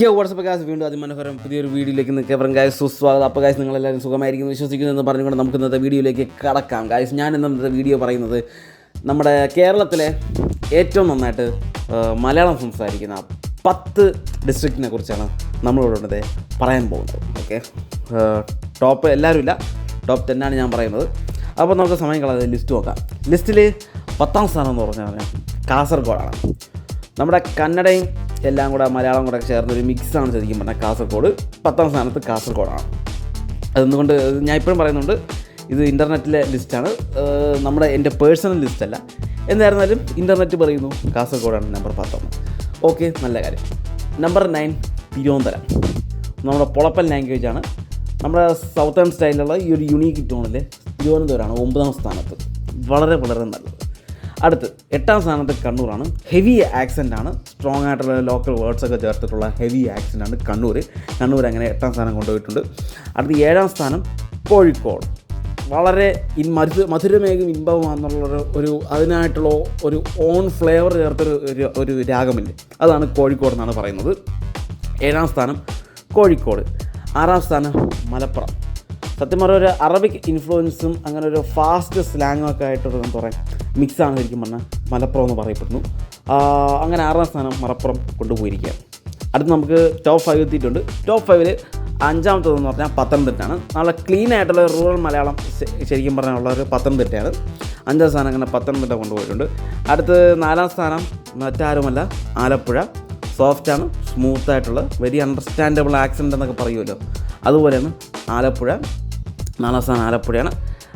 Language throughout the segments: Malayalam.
കെ വാട്സപ്പ് ഗാസ് വീണ്ടും അതിമനോഹരം പുതിയൊരു വീഡിയോയിലേക്ക് നിൽക്കവരും ഗായസ് സുസ്വാഗതം. അപ്പോൾ ഗായസ് നിങ്ങളെല്ലാവരും സുഖമായിരിക്കുന്നു വിശ്വസിക്കുന്നു എന്ന് പറഞ്ഞുകൊണ്ട് നമുക്ക് ഇന്നത്തെ വീഡിയോയിലേക്ക് കടക്കാം. ഗായസ് ഞാൻ ഇന്നത്തെ വീഡിയോ പറയുന്നത് നമ്മുടെ കേരളത്തിലെ ഏറ്റവും നന്നായിട്ട് മലയാളം സംസാരിക്കുന്ന പത്ത് ഡിസ്ട്രിക്റ്റിനെ കുറിച്ചാണ് നമ്മളിവിടെ പറയാൻ പോകുന്നത്. ഓക്കെ ടോപ്പ് എല്ലാവരും ഇല്ല. ടോപ്പ് ടെന്നാണ് ഞാൻ പറയുന്നത്. അപ്പോൾ നമുക്ക് സമയം കളയാതെ ലിസ്റ്റ് നോക്കാം. ലിസ്റ്റിൽ പത്താം സ്ഥാനം എന്ന് പറഞ്ഞാൽ കാസർഗോഡാണ്. നമ്മുടെ കന്നഡയും എല്ലാം കൂടെ മലയാളം കൂടെ ചേർന്ന് ഒരു മിക്സാണ് ശരിക്കും പറഞ്ഞാൽ കാസർഗോഡ്. പത്താം സ്ഥാനത്ത് കാസർഗോഡാണ്. അതുകൊണ്ട് ഞാൻ ഇപ്പോഴും പറയുന്നുണ്ട് ഇത് ഇന്റർനെറ്റിലെ ലിസ്റ്റാണ് നമ്മുടെ എന്റെ പേഴ്സണൽ ലിസ്റ്റല്ല എന്തായിരുന്നാലും ഇന്റർനെറ്റ് പറയുന്നു കാസർഗോഡാണ് നമ്പർ പത്തൊന്ന്. ഓക്കെ നല്ല കാര്യം. Number nine Thiruvananthapuram. നമ്മുടെ പൊളപ്പൻ ലാംഗ്വേജാണ് നമ്മുടെ സൗത്തേൺ സ്റ്റൈലിലുള്ള ഈ ഒരു യുണീക്ക് ടോണിൽ തിരുവനന്തപുരമാണ് ഒമ്പതാം സ്ഥാനത്ത്. വളരെ വളരെ നല്ലത്. അടുത്ത് എട്ടാം സ്ഥാനത്ത് കണ്ണൂരാണ്. ഹെവി ആക്സെന്റ് ആണ്. സ്ട്രോങ് ആയിട്ടുള്ള ലോക്കൽ വേർഡ്സ് ഒക്കെ ചേർത്തിട്ടുള്ള ഹെവി ആക്സെന്റ് ആണ് കണ്ണൂർ കണ്ണൂർ അങ്ങനെ എട്ടാം സ്ഥാനം കൊണ്ടുപോയിട്ടുണ്ട്. അടുത്ത് ഏഴാം സ്ഥാനം കോഴിക്കോട്. വളരെ ഇൻ മധു മധുരമേകും ഇമ്പമാണെന്നുള്ളൊരു ഒരു അതിനായിട്ടുള്ള ഒരു ഓൺ ഫ്ലേവർ ചേർത്തൊരു ഒരു- രാഗമില്ലേ അതാണ് കോഴിക്കോട് എന്നാണ് പറയുന്നത്. ഏഴാം സ്ഥാനം കോഴിക്കോട്. ആറാം സ്ഥാനം മലപ്പുറം. സത്യം പറഞ്ഞ ഒരു അറബിക് ഇൻഫ്ലുവൻസും അങ്ങനെ ഒരു ഫാസ്റ്റ് സ്ലാങ്ങും ഒക്കെ ആയിട്ടൊരു എന്താ പറയുക മിക്സാണ് ശരിക്കും പറഞ്ഞാൽ മലപ്പുറം എന്ന് പറയപ്പെടുന്നു. അങ്ങനെ ആറാം സ്ഥാനം മലപ്പുറം കൊണ്ടുപോയിരിക്കുക അടുത്ത് നമുക്ക് ടോപ്പ് ഫൈവ് എത്തിയിട്ടുണ്ട്. ടോപ്പ് ഫൈവിൽ അഞ്ചാമത്തതെന്ന് പറഞ്ഞാൽ പത്തനംതിട്ടയാണ്. നല്ല ക്ലീൻ ആയിട്ടുള്ള റൂറൽ മലയാളം ശരിക്കും പറഞ്ഞാലുള്ള ഒരു പത്തനംതിട്ടയാണ്. അഞ്ചാം സ്ഥാനം അങ്ങനെ പത്തനംതിട്ട കൊണ്ടുപോയിട്ടുണ്ട്. അടുത്ത് നാലാം സ്ഥാനം മറ്റാരുമല്ല ആലപ്പുഴ. സോഫ്റ്റാണ് സ്മൂത്ത് ആയിട്ടുള്ള വെരി അണ്ടർസ്റ്റാൻഡബിൾ ആക്സിഡന്റ് എന്നൊക്കെ പറയുമല്ലോ. അതുപോലെയാണ് ആലപ്പുഴ. നാലാം സ്ഥാനം ആലപ്പുഴയാണ്.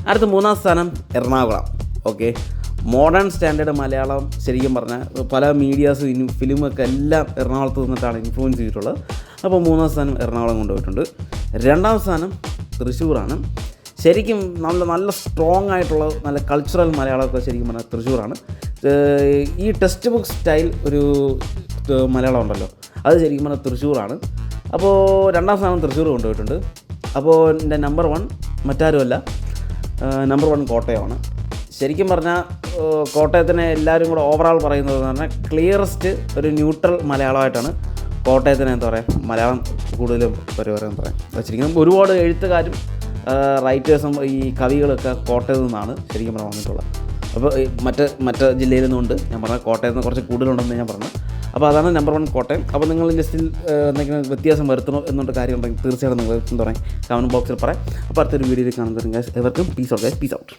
അടുത്ത മൂന്നാം സ്ഥാനം Ernakulam. Okay modern standard Malayalam ശരിക്കും പറഞ്ഞാൽ പല മീഡിയാസ് ഫിലിമൊക്കെ എല്ലാം എറണാകുളത്ത് നിന്നിട്ടാണ് ഇൻഫ്ലുവൻസ് ചെയ്തിട്ടുള്ളത്. അപ്പോൾ മൂന്നാം സ്ഥാനം എറണാകുളം കൊണ്ടുപോയിട്ടുണ്ട്. രണ്ടാം സ്ഥാനം തൃശ്ശൂറാണ് ശരിക്കും നല്ല നല്ല സ്ട്രോങ് ആയിട്ടുള്ള നല്ല കൾച്ചറൽ മലയാളമൊക്കെ ശരിക്കും പറഞ്ഞാൽ തൃശ്ശൂറാണ് ഈ ടെക്സ്റ്റ് ബുക്ക് സ്റ്റൈൽ ഒരു മലയാളം ഉണ്ടല്ലോ. അത് ശരിക്കും പറഞ്ഞാൽ തൃശ്ശൂറാണ് അപ്പോൾ രണ്ടാം സ്ഥാനം തൃശ്ശൂർ കൊണ്ടുപോയിട്ടുണ്ട്. അപ്പോൾ എന്റെ നമ്പർ വൺ മറ്റാരുമല്ല. നമ്പർ വൺ കോട്ടയമാണ്. ശരിക്കും പറഞ്ഞാൽ കോട്ടയത്തിനെ എല്ലാവരും കൂടെ ഓവറോൾ പറയുന്നത് എന്ന് പറഞ്ഞാൽ ക്ലിയറസ്റ്റ് ഒരു ന്യൂട്രൽ മലയാളമായിട്ടാണ് കോട്ടയത്തിന് എന്താ പറയുക മലയാളം കൂടുതലും പരിപാടി പറയാം. വെച്ചിരിക്കുന്നത് ഒരുപാട് എഴുത്തുകാരും റൈറ്റേഴ്സും ഈ കവികളൊക്കെ കോട്ടയത്തു നിന്നാണ് ശരിക്കും പറഞ്ഞാൽ വന്നിട്ടുള്ളത്. അപ്പോൾ മറ്റ് മറ്റ് ജില്ലയിൽ നിന്നുണ്ട്. ഞാൻ പറഞ്ഞ കോട്ടയത്ത് നിന്ന് കുറച്ച് കൂടുതലുണ്ടെന്ന് ഞാൻ പറഞ്ഞു. അപ്പോൾ അതാണ് നമ്പർ വൺ കോട്ടയം. അപ്പോൾ നിങ്ങൾ ലിസ്റ്റിൽ എന്തെങ്കിലും വ്യത്യാസം വരുത്തണോ എന്നുള്ള കാര്യം ഉണ്ടെങ്കിൽ തീർച്ചയായിട്ടും നിങ്ങൾ എന്താ പറയുക കമന്റ് ബോക്സിൽ പറയാം. അപ്പോൾ അടുത്തൊരു വീഡിയോയിൽ കാണുന്നവരും guys എവർക്കും peace out guys peace out